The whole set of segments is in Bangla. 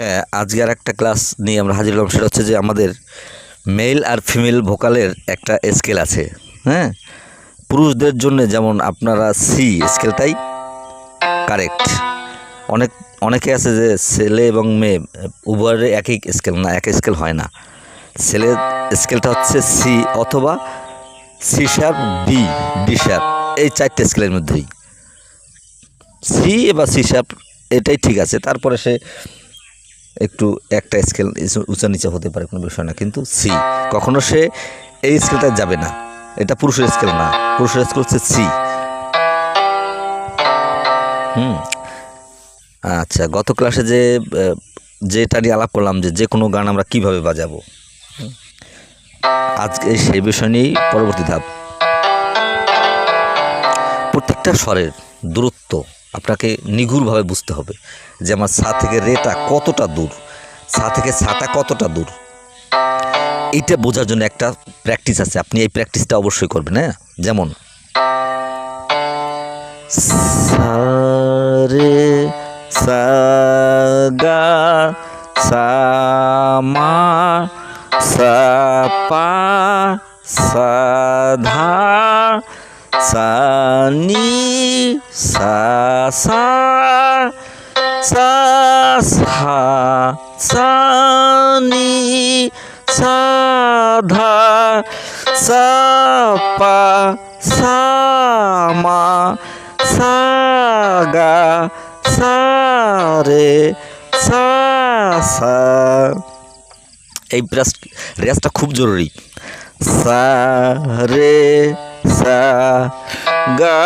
হ্যাঁ আজকে আর একটা ক্লাস নিয়ে আমরা হাজির হলাম। সেটা হচ্ছে যে আমাদের মেল আর ফিমেল ভোকালের একটা স্কেল আছে। হ্যাঁ পুরুষদের জন্য যেমন আপনারা সি স্কেলটাই কারেক্ট অনেক, অনেকে আছে যে ছেলে এবং মেয়ে উভয়ের একই স্কেল না এক স্কেল হয় না। ছেলের স্কেলটা হচ্ছে সি অথবা C sharp B D sharp এই চারটে স্কেলের মধ্যেই। সি বা সি শার্প এটাই ঠিক আছে। তারপরে সে একটু একটা স্কেল উঁচা নিচে হতে পারে, কোনো বিষয় না। কিন্তু সি কখনো সে এই স্কেলটা যাবে না। এটা পুরুষের স্কেল না। পুরুষের স্কেল হচ্ছে সি হুম। আচ্ছা গত ক্লাসে যে যেটা নিয়ে আলাপ করলাম যে যে কোনো গান আমরা কীভাবে বাজাবো? আজকে সেই বিষয় নিয়েই পরবর্তী ধাপ। প্রত্যেকটা স্বরের দূরত্ব আপনাকে নিগুড়ভাবে বুঝতে হবে যে আমার সা থেকে রেটা কতটা দূর সা থেকে সাটা কতটা দূর। এইটা বোঝার জন্য একটা প্র্যাকটিস আছে। আপনি এই প্র্যাকটিসটা অবশ্যই করবেন হ্যাঁ? যেমন সা রে সা গা সা মা সা সা ধা সা নি সা সা সা সা সা নি সা ধা সা, রে, সা সা। এই রেয়াজটা খুব জরুরি। সা, রে সা গা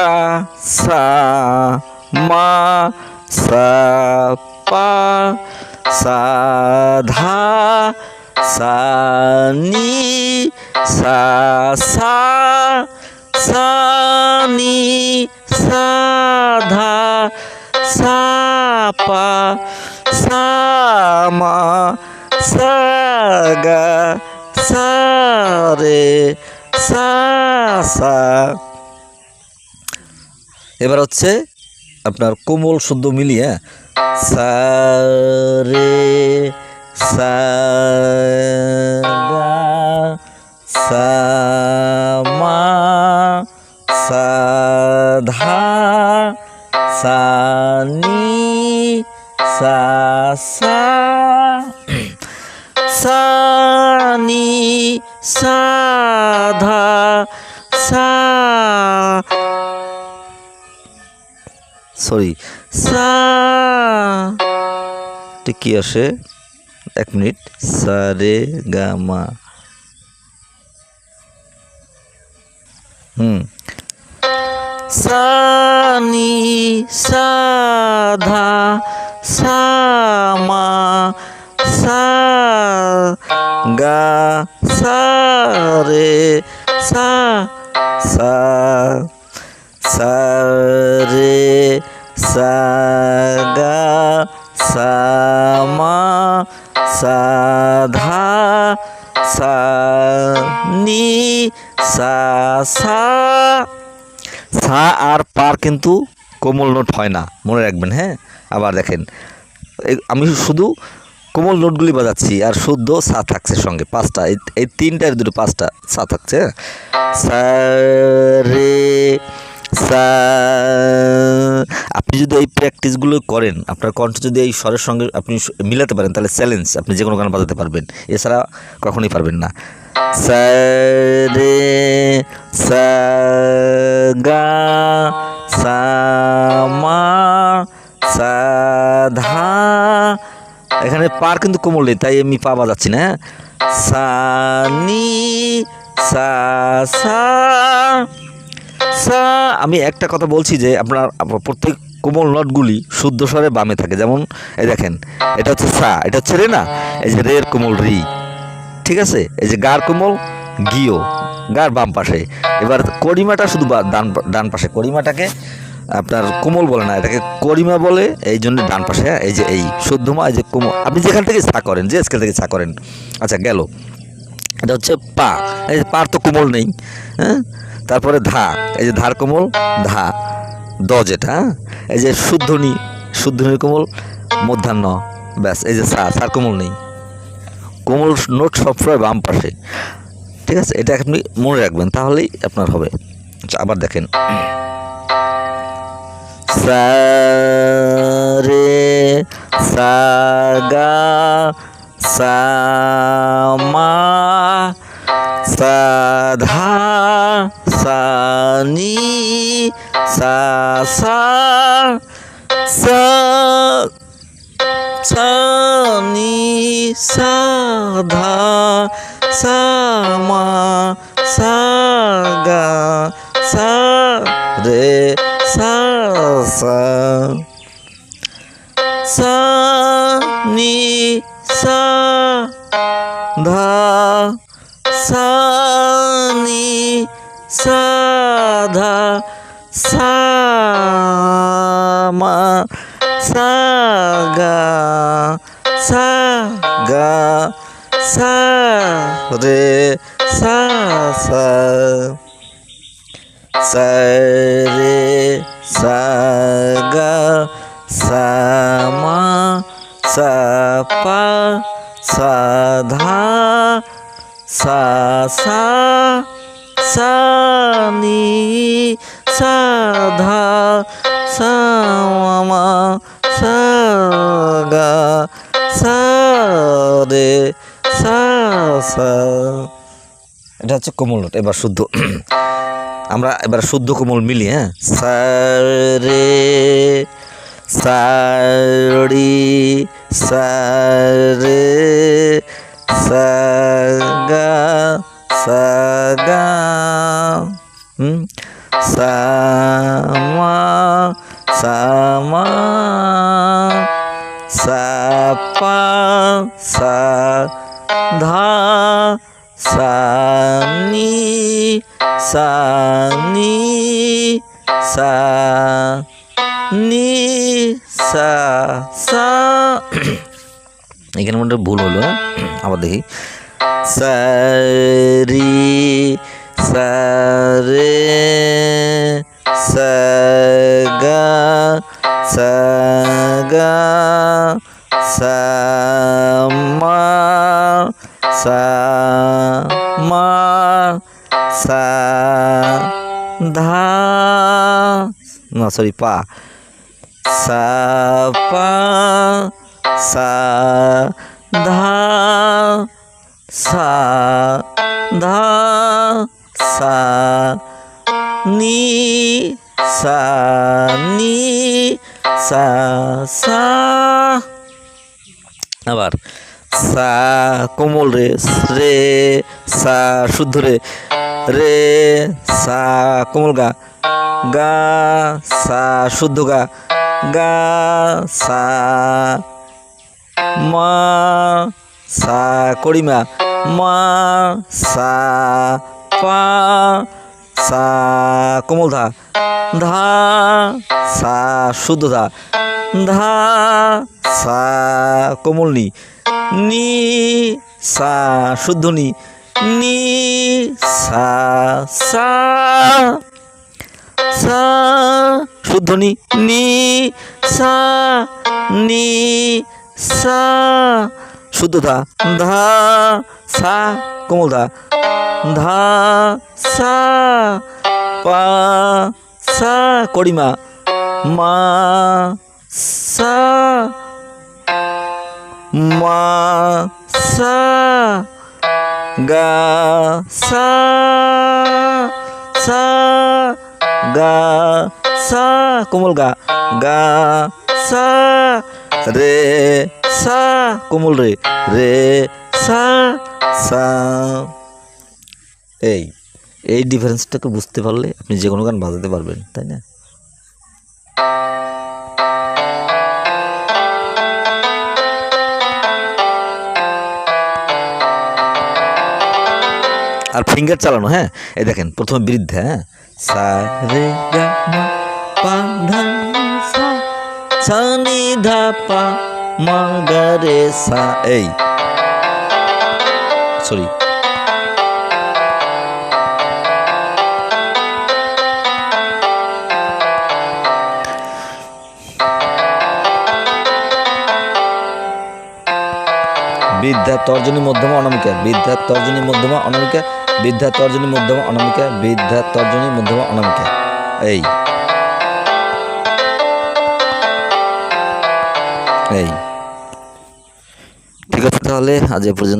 সা মা সা পা সা ধা সা নি সা সা সা নি সা ধা সা পা সা মা সা গা সা রে সা সা এবার হচ্ছে আপনার কোমল শুদ্ধ মিলিয়ে সা রে সা সা সরি সা কি আসে? এক মিনিট. সা রে গা মা হুম। সা নি সা ধা সা মা সা গা সা রে সা সা সা রে সা গা সা মা সা নি সা সা সা আর পার কিন্তু কোমল নোট হয় না, মনে রাখবেন হ্যাঁ আবার দেখেন আমি শুধু কোমল নোটগুলি বাজাচ্ছি আর শুদ্ধ সা থাকছে সঙ্গে, পাঁচটা, এই তিনটার দুটো পাঁচটা সা থাকছে হ্যাঁ? সা, রে, সা যদি এই প্র্যাকটিসগুলো করেন, আপনার কণ্ঠ যদি এই স্বরের সঙ্গে আপনি মিলাতে পারেন, তাহলে চ্যালেঞ্জ আপনি যে কোনো গান বাজাতে পারবেন। এছাড়া কখনোই পারবেন না। রে সা গা সা মা ধা। এখানে পার কিন্তু কোমল নেই, তাই আমি পা বাজাচ্ছি না হ্যাঁ? সা সা সা আমি একটা কথা বলছি যে আপনার প্রত্যেক কোমল নটগুলি শুদ্ধ স্বরে বামে থাকে। যেমন, এই দেখেন, এটা হচ্ছে সা, এটা হচ্ছে রে না, এই যে রের কোমল রি। ঠিক আছে? এই যে গার কোমল, গিও, গার বাম পাশে। এবার করিমাটা শুধু ডান ডান পাশে। করিমাটাকে আপনার কোমল বলে না, এটাকে করিমা বলে, এই জন্য ডান পাশে হ্যাঁ? এই যে এই শুদ্ধমা এই যে কোমল। আপনি যেখান থেকে ছা করেন, যে স্কেল থেকে ছা করেন। আচ্ছা গেল। এটা হচ্ছে পা। এই যে পার তো কোমল নেই হ্যাঁ? তারপরে ধা, এই যে ধার কোমল, ধা, দ যেটা হ্যাঁ? এই যে শুদ্ধনি শুদ্ধনি কোমল, মধ্যাহ্ন, ব্যাস, এই যে সা সার কোমল নেই। কোমল নোট সবসময় বাম পাশে। ঠিক আছে? এটা আপনি মনে রাখবেন, তাহলেই আপনার হবে। আচ্ছা আবার দেখেন। সা রে সা গা সা সা নি সা সা সা সা নি সা ধা সা মা সা গা রে সা সা সা নি সা ধা সা মা সা গা সা গা সা রে সা সা সা রে সা গা সা মা সা পা সা ধা সা সা সা নি সা সা এটা হচ্ছে কোমল নোট, এবার শুদ্ধ। আমরা এবার শুদ্ধ কোমল মিলি হ্যাঁ? সা রে সারি সা রে পা সা ধা সা নি সা নি সা নি সা সা এখানে মনে ভুল হলো হ্যাঁ? আবার দেখি। সা রি সা রে সা গা সা গা সা মা সা মা সা ধা না সরি পা সা নি সা নি সা। সা আবার, সা কোমল রে রে, সা, শুদ্ধ রে রে, সা কোমল গা গা, সা, শুদ্ধ গা গা, সা, মা, সা কড়িমা মা, সা পা, সা, কোমল ধা ধা, সা, শুদ্ধ ধা ধা, সা, কোমল নি নি, সা, শুদ্ধ নি নি, সা সা সা, শুদ্ধ নি নি, সা নি, সা শুদ্ধ ধা ধা, সা, কোমল ধা ধা, সা, পা, সা, কড়িমা, মা, সা মা, সা, গা, সা সা, গা, সা, কোমল গা গা, সা রে সা। কোমল রে। রে সা। সা। এই এই ডিফারেন্সটাকে বুঝতে পারলে আপনি যে কোনো গান বাজাতে পারবেন তাই না? আর ফিঙ্গার চালানো হ্যাঁ? এই দেখেন প্রথমে বৃদ্ধ হ্যাঁ? সা রে গা মা। পা মা গা রে সা, এই। সরি বিদ্যা তর্জনী মধ্যমা অনামিকা, বিদ্যা তর্জনী মধ্যমা অনামিকা, বিদ্যা তর্জনী মধ্যমা অনামিকা, বিদ্যা তর্জনী মধ্যমা অনামিকা, এই। এই। ঠিক আছে তাহলে আজ এ পর্যন্ত